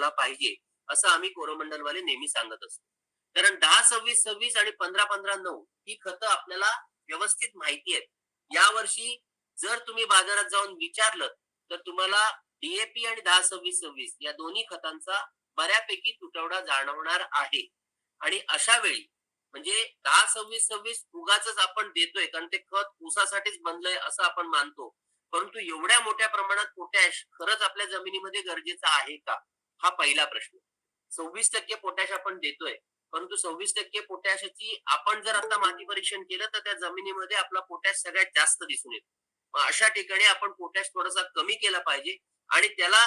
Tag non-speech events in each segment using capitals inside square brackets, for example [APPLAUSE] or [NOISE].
ठेवला पाहिजे असं आम्ही कोरोमंडलवाले नेहमी सांगत असतो. कारण दहा सव्वीस सव्वीस आणि पंधरा पंधरा नऊ ही खतं आपल्याला व्यवस्थित माहिती आहेत. यावर्षी जर तुम्ही बाजारात जाऊन विचारलं तर तुम्हाला डीएपी आणि दहा सव्वीस सव्वीस या दोन्ही खतांचा बऱ्यापैकी तुटवडा जाणवणार आहे. आणि अशा वेळी म्हणजे दहा सव्वीस सव्वीस उगाच आपण देतोय कारण ते खत ऊसासाठीच बनलंय असं आपण मानतो. परंतु एवढ्या मोठ्या प्रमाणात पोटॅश खरंच आपल्या जमिनीमध्ये गरजेचं आहे का? हा पहिला प्रश्न. सव्वीस टक्के पोटॅश आपण देतोय परंतु सव्वीस टक्के पोटॅशची आपण जर आता माती परीक्षण केलं तर त्या जमिनीमध्ये आपला पोटॅश सगळ्यात जास्त दिसून येतो. अशा ठिकाणी आपण पोटॅश थोडासा कमी केला पाहिजे आणि त्याला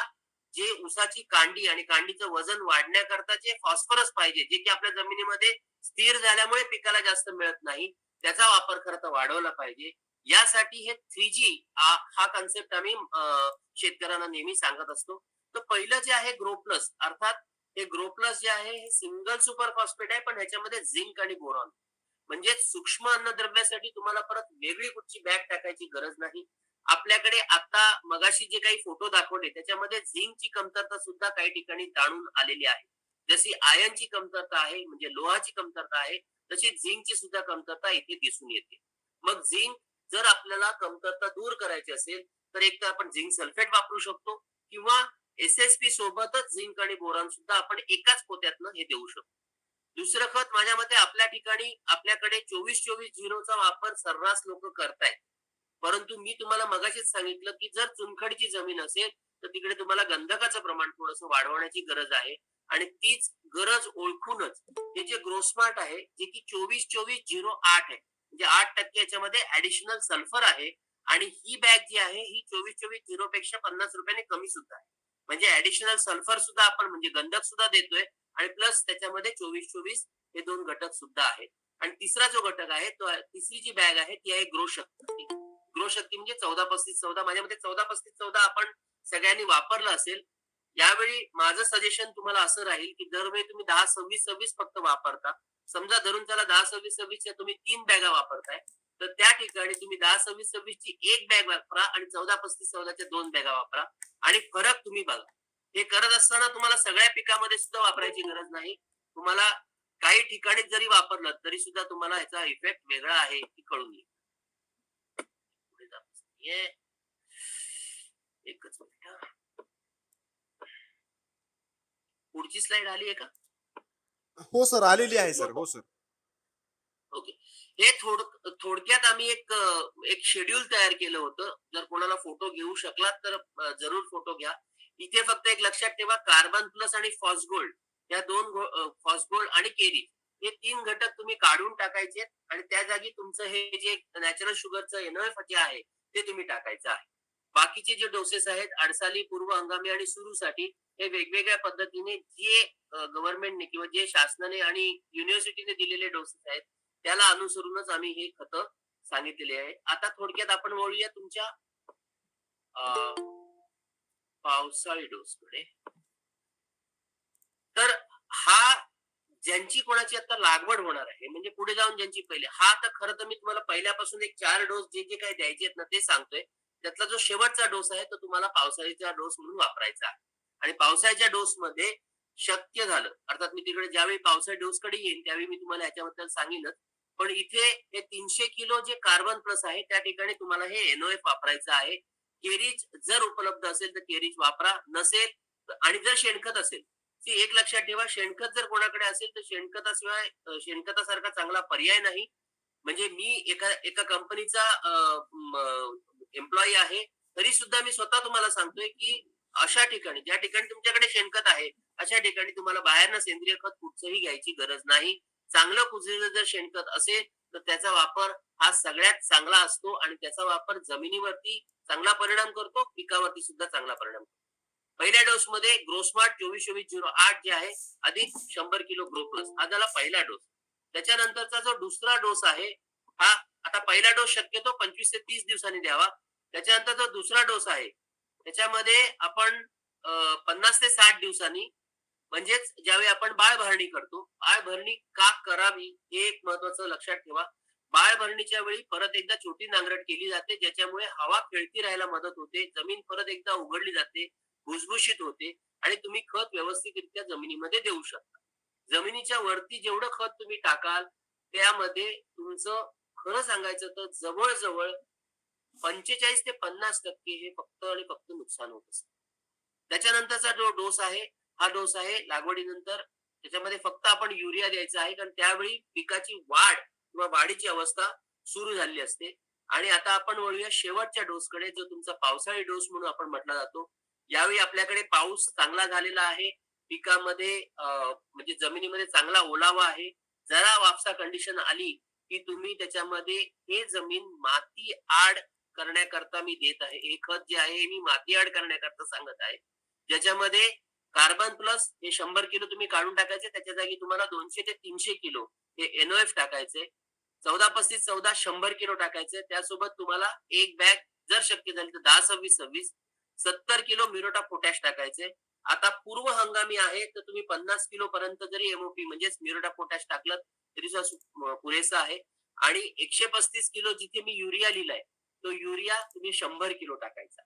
जे उसाची कांडी आणि कांडीचं वजन वाढण्याकरता जे फॉस्फरस पाहिजे जे की आपल्या जमिनीमध्ये स्थिर झाल्यामुळे पिकाला जास्त मिळत नाही त्याचा वापर खरं तर वाढवला पाहिजे. यासाठी हे थ्री जी हा कन्सेप्ट आम्ही अं, शेतकऱ्यांना नेहमी सांगत असतो. तर पहिलं जे आहे ग्रो प्लस अर्थात हे ग्रो प्लस जे आहे हे सिंगल सुपर फॉस्फेट आहे पण ह्याच्यामध्ये झिंक आणि बोरॉन. म्हणजे सूक्ष्म अन्नद्रव्यासाठी तुम्हाला परत वेगळी कुठची बॅग टाकायची गरज नाही. आपल्याकडे आता मगाशी जे काही फोटो दाखवले त्याच्यामध्ये झिंकची कमतरता सुद्धा काही ठिकाणी जाणून आलेली आहे. जशी आयनची कमतरता आहे म्हणजे लोहाची कमतरता आहे तशी झिंकची सुद्धा कमतरता इथे दिसून येते. मग झिंक जर आपल्याला कमतरता दूर करायची असेल तर एक तर आपण झिंक सल्फेट वापरू शकतो किंवा एस एस पी सोबतच झिंक आणि बोरॉन सुद्धा आपण एकाच पोत्यातनं हे देऊ शकतो दुसरं खत माझ्या मते आपल्या ठिकाणी आपल्याकडे चोवीस चोवीस झिरोचा वापर सर्रास लोक करतायत. परंतु मी तुम्हाला मगाशीच सांगितलं की जर चुनखडीची जमीन असेल तर तिकडे तुम्हाला गंधकाचं प्रमाण थोडंसं वाढवण्याची गरज आहे. आणि तीच गरज ओळखूनच हे जे ग्रोस्मार्ट आहे जे की चोवीस चोवीस झिरो आठ आहे म्हणजे आठ टक्के याच्यामध्ये ऍडिशनल सल्फर आहे आणि ही बॅग जी आहे ही चोवीस चोवीस झिरो पेक्षा पन्नास रुपयाने कमी सुद्धा आहे. म्हणजे ऍडिशनल सल्फर सुद्धा आपण म्हणजे गंधक सुद्धा देतोय आणि प्लस त्याच्यामध्ये चोवीस चोवीस हे दोन घटक सुद्धा आहेत. आणि तिसरा जो घटक आहे तो तिसरी जी बॅग आहे ती आहे ग्रो शक्ती. ग्रो शक्ती म्हणजे चौदा पस्तीस चौदा माझ्या मते चौदा पस्तीस चौदा आपण सगळ्यांनी वापरलं असेल यावेळी माझं सजेशन तुम्हाला असं राहील की दरवेळी तुम्ही दहा सव्वीस सव्वीस फक्त वापरता. समजा धरून त्याला दहा सव्वीस सव्वीसच्या तुम्ही तीन बॅगा वापरताय तर त्या ठिकाणी तुम्ही दहा सव्वीस सव्वीस ची एक बॅग वापरा आणि चौदा पस्तीस चौदाच्या दोन बॅगा वापरा. आणि फरक तुम्ही बघा. हे करत असताना तुम्हाला सगळ्या पिकामध्ये सुद्धा वापरायची गरज नाही. तुम्हाला काही ठिकाणी जरी वापरलं तरी सुद्धा तुम्हाला याचा इफेक्ट वेगळा आहे हे कळून येईल. एकच पुढची स्लाइड आली आहे का? हो सर आलेली आहे सर. हो सर. ओके. हे थोड थोडक्यात आम्ही एक एक शेड्यूल तयार केलं होतं. जर कोणाला फोटो घेऊ शकलात तर जरूर फोटो घ्या. इथे फक्त एक लक्षात ठेवा कार्बन प्लस आणि फॉस्गोल्ड या दोन फॉस्गोल्ड आणि केरी हे तीन घटक तुम्ही काढून टाकायचे आणि त्या जागी तुमचं हे जे नॅचरल शुगरचं एनएफ जे आहे ते तुम्ही टाकायचं आहे. बाकीचे जे डोसेस आहेत अडसाली पूर्व हंगामी आणि सुरूसाठी हे वेगवेगळ्या पद्धतीने जे गव्हर्नमेंटने किंवा जे शासनाने आणि युनिव्हर्सिटीने दिलेले डोसेस आहेत त्याला अनुसरूनच आम्ही हे खत सांगितलेले आहे. आता थोडक्यात आपण वळूया तुमच्या पावसाळी डोस कडे तर हा ज्यांची कोणाची आता लागवड होणार आहे म्हणजे पुढे जाऊन ज्यांची पहिले हा आता खरं तर मी तुम्हाला पहिल्यापासून एक चार डोस जे जे काही द्यायचे आहेत ना ते सांगतोय. त्यातला जो शेवटचा डोस आहे तो तुम्हाला पावसाळीचा डोस म्हणून वापरायचा आहे. आणि पावसाळ्याच्या डोस मध्ये शक्य झालं अर्थात मी तिकडे ज्यावेळी पावसाळी डोस कडे येईन त्यावेळी मी तुम्हाला याच्याबद्दल सांगेनच. पण इथे हे तीनशे किलो जे कार्बन प्लस आहे त्या ठिकाणी तुम्हाला हे एनओएफ वापरायचं आहे. केरीज जर उपलब्ध असेल तर केरीज वापरा. नसेल आणि जर शेणखत असेल ती एक लक्षात ठेवा. शेणखत जर कोणाकडे असेल तर शेणखताशिवाय शेणखतासारखा चांगला पर्याय नाही. म्हणजे मी एका एका कंपनीचा एम्प्लॉई आहे. तरी सुद्धा मी स्वतः तुम्हाला सांगतोय की अशा ठिकाणी ज्या ठिकाणी तुमच्याकडे शेणखत आहे अशा ठिकाणी तुम्हाला बाहेरनं सेंद्रिय खत कुठचंही घ्यायची गरज नाही. चांगलं कुजलेलं जर शेणखत असेल तर त्याचा वापर हा सगळ्यात चांगला असतो आणि त्याचा वापर जमिनीवरती चांगला परिणाम करतो पिकावरती सुद्धा चांगला परिणाम करतो. पहिल्या डोस मध्ये ग्रोस्मार्ट चोवीस चोवीस झिरो आठ जे आहे अधिक शंभर किलो ग्रो प्लस हा झाला पहिला डोस. त्याच्यानंतरचा जो दुसरा डोस आहे हा आता पहिला डोस शक्यतो पंचवीस ते तीस दिवसांनी द्यावा. त्याच्यानंतर जो दुसरा डोस आहे त्याच्यामध्ये आपण पन्नास ते साठ दिवसांनी म्हणजेच ज्यावेळी आपण बाळ भरणी करतो बाळभरणी का करावी हे एक महत्वाचं लक्षात ठेवा. बाळ भरणीच्या वेळी परत एकदा छोटी नांगरट केली जाते ज्याच्यामुळे हवा खेळती राहायला मदत होते जमीन परत एकदा उघडली जाते भुसभुशीत होते आणि तुम्ही खत व्यवस्थितरित्या जमिनीमध्ये देऊ शकता. जमिनीच्या वरती जेवढं खत तुम्ही टाकाल त्यामध्ये तुमचं खरं सांगायचं तर जवळजवळ पंचेचाळीस ते पन्नास टक्के हे फक्त आणि फक्त नुकसान होत असतं. त्याच्यानंतरचा जो डोस आहे हा डोस आहे. लागवडीनंतर त्याच्यामध्ये फक्त आपण युरिया द्यायचा आहे. कारण त्यावेळी पिकाची वाढ किंवा वाढीची अवस्था सुरू झालेली असते. आणि आता आपण वळूया शेवटच्या डोसकडे. जो तुमचा पावसाळी डोस म्हणून आपण म्हटला जातो. यावेळी आपल्याकडे पाऊस चांगला झालेला आहे. पिकामध्ये अं, म्हणजे जमिनीमध्ये चांगला ओलावा आहे. जरा वापसा कंडिशन आली की तुम्ही त्याच्यामध्ये हे जमीन माती आड करण्याकरता मी देत आहे. हे खत जे आहे हे मी माती आड करण्याकरता सांगत आहे. ज्याच्यामध्ये कार्बन प्लस हे शंभर किलो तुम्ही काढून टाकायचे त्याच्या जागी तुम्हाला दोनशे ते तीनशे किलो हे एनओएफ टाकायचे. चौदा पस्तीस चौदा शंभर किलो टाकायचे. त्यासोबत तुम्हाला एक बॅग जर शक्य झाली तर दहा सव्वीस सव्वीस सत्तर किलो मिरोटा पोटॅश टाकायचे. आता पूर्व हंगामी आहे तर तुम्ही पन्नास किलो पर्यंत जरी एमओपी म्हणजेच मिरोटा पोटॅश टाकलं तरी पुरेसा आहे. आणि एकशे पस्तीस किलो जिथे मी युरिया लिहिलाय तो युरिया तुम्ही शंभर किलो टाकायचा.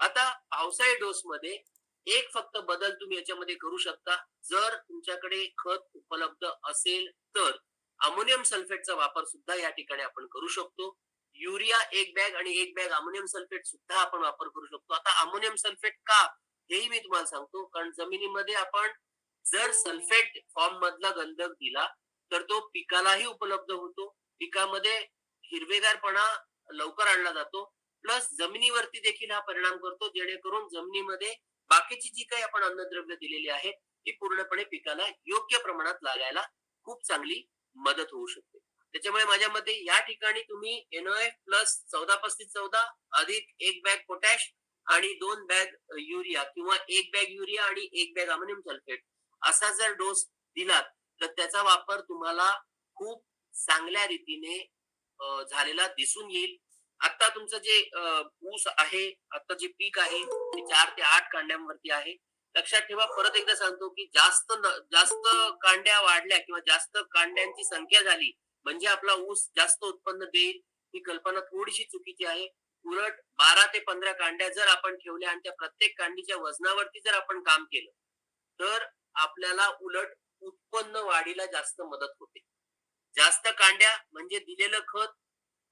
आता पावसाळी डोस मध्ये एक फक्त बदल तुम्ही याच्यामध्ये करू शकता. जर तुमच्याकडे खत उपलब्ध असेल तर अमोनियम सल्फेटचा वापर सुद्धा या ठिकाणी आपण करू शकतो. युरिया एक बॅग आणि एक बॅग अमोनियम सल्फेट सुद्धा आपण वापर करू शकतो. आता अमोनियम सल्फेट का? हेही मी तुम्हाला सांगतो. कारण जमिनीमध्ये आपण जर सल्फेट फॉर्म मधला गंधक दिला तर तो पिकालाही उपलब्ध होतो. पिकामध्ये हिरवेगारपणा लवकर आणला जातो. प्लस जमिनीवरती देखील हा परिणाम करतो. जेणेकरून जमिनीमध्ये बाकीची जी काही आपण अन्नद्रव्य दिलेली आहेत ती पूर्णपणे पिकाला योग्य प्रमाणात लागायला खूप चांगली मदत होऊ शकते. त्याच्यामुळे माझ्या मते या ठिकाणी तुम्ही एनओएफ प्लस चौदा पस्तीस चौदा अधिक एक बॅग पोटॅश आणि दोन बॅग युरिया किंवा एक बॅग युरिया आणि एक बॅग अमोनियम सल्फेट असा जर डोस दिलात तर त्याचा वापर तुम्हाला खूप चांगल्या रीतीने झालेला दिसून येईल. आता तुमचं जे ऊस आहे आता जे पीक आहे ते चार ते आठ कांड्यांवरती आहे. लक्षात ठेवा परत एकदा सांगतो की जास्त जास्त कांड्या वाढल्या किंवा जास्त कांड्यांची संख्या झाली म्हणजे आपला ऊस जास्त उत्पन्न देईल ही कल्पना थोडीशी चुकीची आहे. उलट बारा ते पंधरा कांड्या जर आपण ठेवल्या आणि त्या प्रत्येक कांडीच्या वजनावरती जर आपण काम केलं तर आपल्याला उलट उत्पन्न वाढीला जास्त मदत होते. जास्त कांड्या म्हणजे दिलेलं खत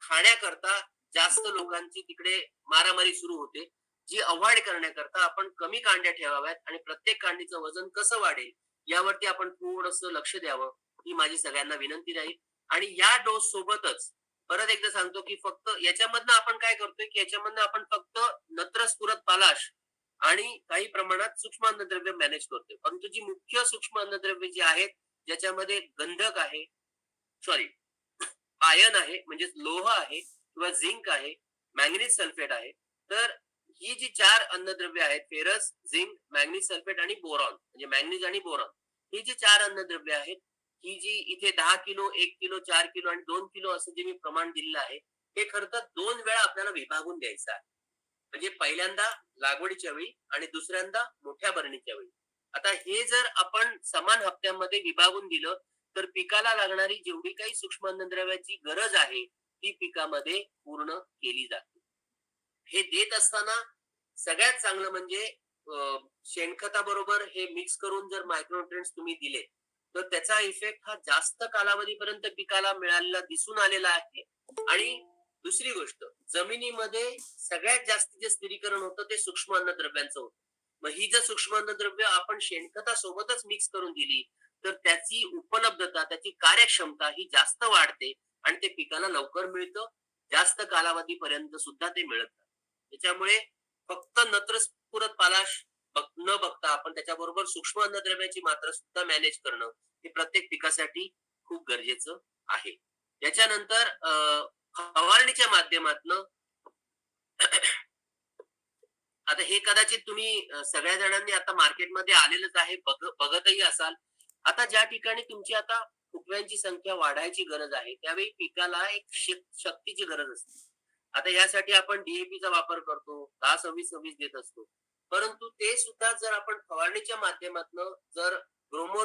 खाण्याकरता जास्त लोकांची तिकडे मारामारी सुरू होते. जी अवॉइड करण्याकरता आपण कमी कांड्या ठेवाव्यात आणि प्रत्येक कांडीचं वजन कसं वाढेल यावरती आपण थोडस लक्ष द्यावं ही माझी सगळ्यांना विनंती राहील. आणि या डोस सोबतच परत एकदा सांगतो की फक्त याच्यामधनं आपण काय करतोय की याच्यामधनं आपण फक्त नत्रस्फुरत पालाश आणि काही प्रमाणात सूक्ष्म अन्नद्रव्य मॅनेज करतोय. परंतु जी मुख्य सूक्ष्म अन्नद्रव्य जी आहेत ज्याच्यामध्ये गंधक आहे सॉरी [COUGHS] आयन आहे म्हणजे लोह आहे किंवा झिंक आहे मॅंगनीज सल्फेट आहे तर ही जी चार अन्नद्रव्य आहेत फेरस झिंक मॅंगनीज सल्फेट आणि बोरॉन म्हणजे मॅंगनीज आणि बोरॉन ही जी चार अन्नद्रव्य आहेत ही जी इथे दहा किलो एक किलो चार किलो आणि दोन किलो असं जे मी प्रमाण दिलेलं आहे हे खरं तर दोन वेळा आपल्याला विभागून द्यायचं आहे. म्हणजे पहिल्यांदा लागवडीच्या वेळी आणि दुसऱ्यांदा मोठ्या भरणीच्या वेळी. आता हे जर आपण समान हप्त्यामध्ये विभागून दिलं तर पिकाला लागणारी जेवढी काही सूक्ष्म अन्नद्रव्याची गरज आहे ती पिकामध्ये पूर्ण केली जाते? हे देत असताना सगळ्यात चांगलं म्हणजे शेणखताबरोबर हे मिक्स करून जर मायक्रोन्युट्रिएंट्स तुम्ही दिले तर त्याचा इफेक्ट हा जास्त कालावधीपर्यंत पिकाला मिळालेला दिसून आलेला आहे. आणि दुसरी गोष्ट जमिनीमध्ये सगळ्यात जास्त जे स्थिरीकरण होतं ते सूक्ष्म अन्नद्रव्यांचं होतं. मग ही जर सूक्ष्म अन्नद्रव्य आपण शेणखतासोबतच मिक्स करून दिली तर त्याची उपलब्धता त्याची कार्यक्षमता ही जास्त वाढते. आणि ते पिकाला लवकर मिळतं. जास्त कालावधीपर्यंत सुद्धा ते मिळत नाही. त्याच्यामुळे फक्त नत्रस्फुरत पालाश बघ- न बघता आपण त्याच्याबरोबर सूक्ष्म अन्नद्रव्याची मात्रा सुद्धा मॅनेज करणं हे प्रत्येक पिकासाठी खूप गरजेचं आहे. त्याच्यानंतर अं, फवारणीच्या माध्यमातन [CLEARS THROAT] आता हे कदाचित तुम्ही सगळ्या जणांनी आता मार्केटमध्ये आलेलंच आहे बघ- बघतही असाल. आता ज्या ठिकाणी तुमची आता फुटव्यांची संख्या वाढायची गरज आहे त्यावेळी पिकाला एक शक्तीची गरज असते. आता यासाठी आपण डीएपीचा वापर करतो दहा सव्वीस सव्वीस देत असतो. परंतु ते सुद्धा जर आपण फवारणीच्या माध्यमातून जर ग्रोमोर